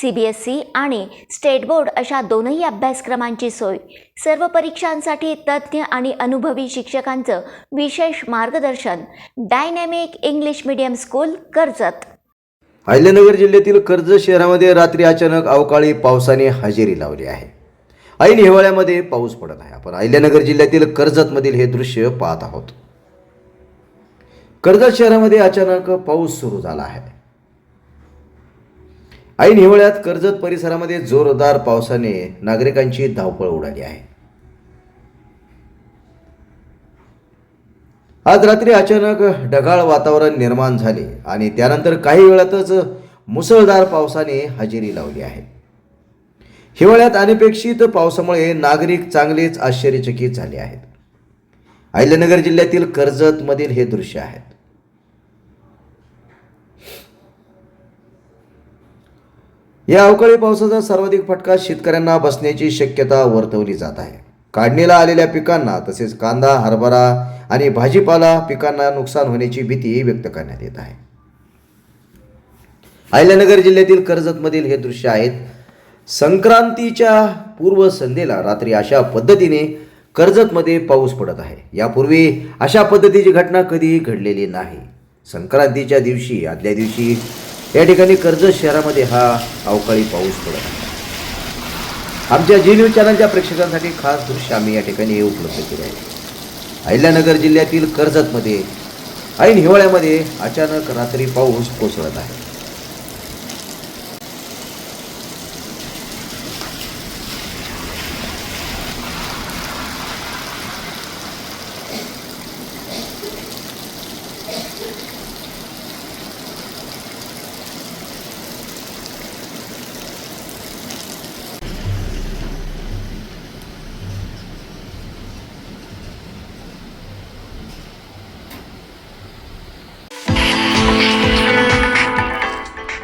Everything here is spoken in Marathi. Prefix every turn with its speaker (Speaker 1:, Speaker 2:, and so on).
Speaker 1: सी बी एस सी आणि स्टेट बोर्ड अशा दोनही अभ्यासक्रमांची सोय. सर्व परीक्षांसाठी तज्ज्ञ आणि अनुभवी शिक्षकांचं विशेष मार्गदर्शन. Dynamic English medium school Karjat.
Speaker 2: Ahilyanagar जिल्ह्यातील कर्जत शहरामध्ये रात्री अचानक अवकाळी पावसाने हजेरी लावली आहे. ऐन हिवाळ्यामध्ये पाऊस पडत आहे. आपण अहिल्यानगर जिल्ह्यातील कर्जतमधील हे दृश्य पाहत आहोत. कर्जत शहरामध्ये अचानक पाऊस सुरू झाला आहे. ऐन हिवाळ्यात कर्जत परिसरामध्ये जोरदार पावसाने नागरिकांची धावपळ उडाली आहे. आज रात्री अचानक ढगाळ वातावरण निर्माण झाले आणि त्यानंतर काही वेळातच मुसळधार पावसाने हजेरी लावली आहे. हिवाळ्यात अनपेक्षित पावसामुळे नागरिक चांगलेच आश्चर्यचकित झाले आहेत. अहिल्यानगर जिल्ह्यातील कर्जतमधील हे दृश्य आहेत. या अवकाळी पावसाचा सर्वाधिक फटका शेतकऱ्यांना बसण्याची शक्यता वर्तवली जात आहे. काढणीला आलेल्या पिकांना तसेच कांदा हरभरा आणि भाजीपाला पिकांना नुकसान होण्याची भीती व्यक्त करण्यात येत आहे. अहिल्यानगर जिल्ह्यातील कर्जतमधील हे दृश्य आहेत संक्रांतीच्या पूर्वसंध्येला रात्री अशा पद्धतीने कर्जतमध्ये पाऊस पडत आहे. यापूर्वी अशा पद्धतीची घटना कधीही घडलेली नाही. संक्रांतीच्या दिवशी आदल्या दिवशी या ठिकाणी कर्जत शहरामध्ये हा अवकाळी पाऊस पडत आहे. आमच्या जी न्यूज चॅनलच्या प्रेक्षकांसाठी खास दृश्य आम्ही या ठिकाणी उपलब्ध केले आहे. अहिल्यानगर जिल्ह्यातील कर्जतमध्ये ऐन हिवाळ्यामध्ये अचानक रात्री पाऊस कोसळत आहे.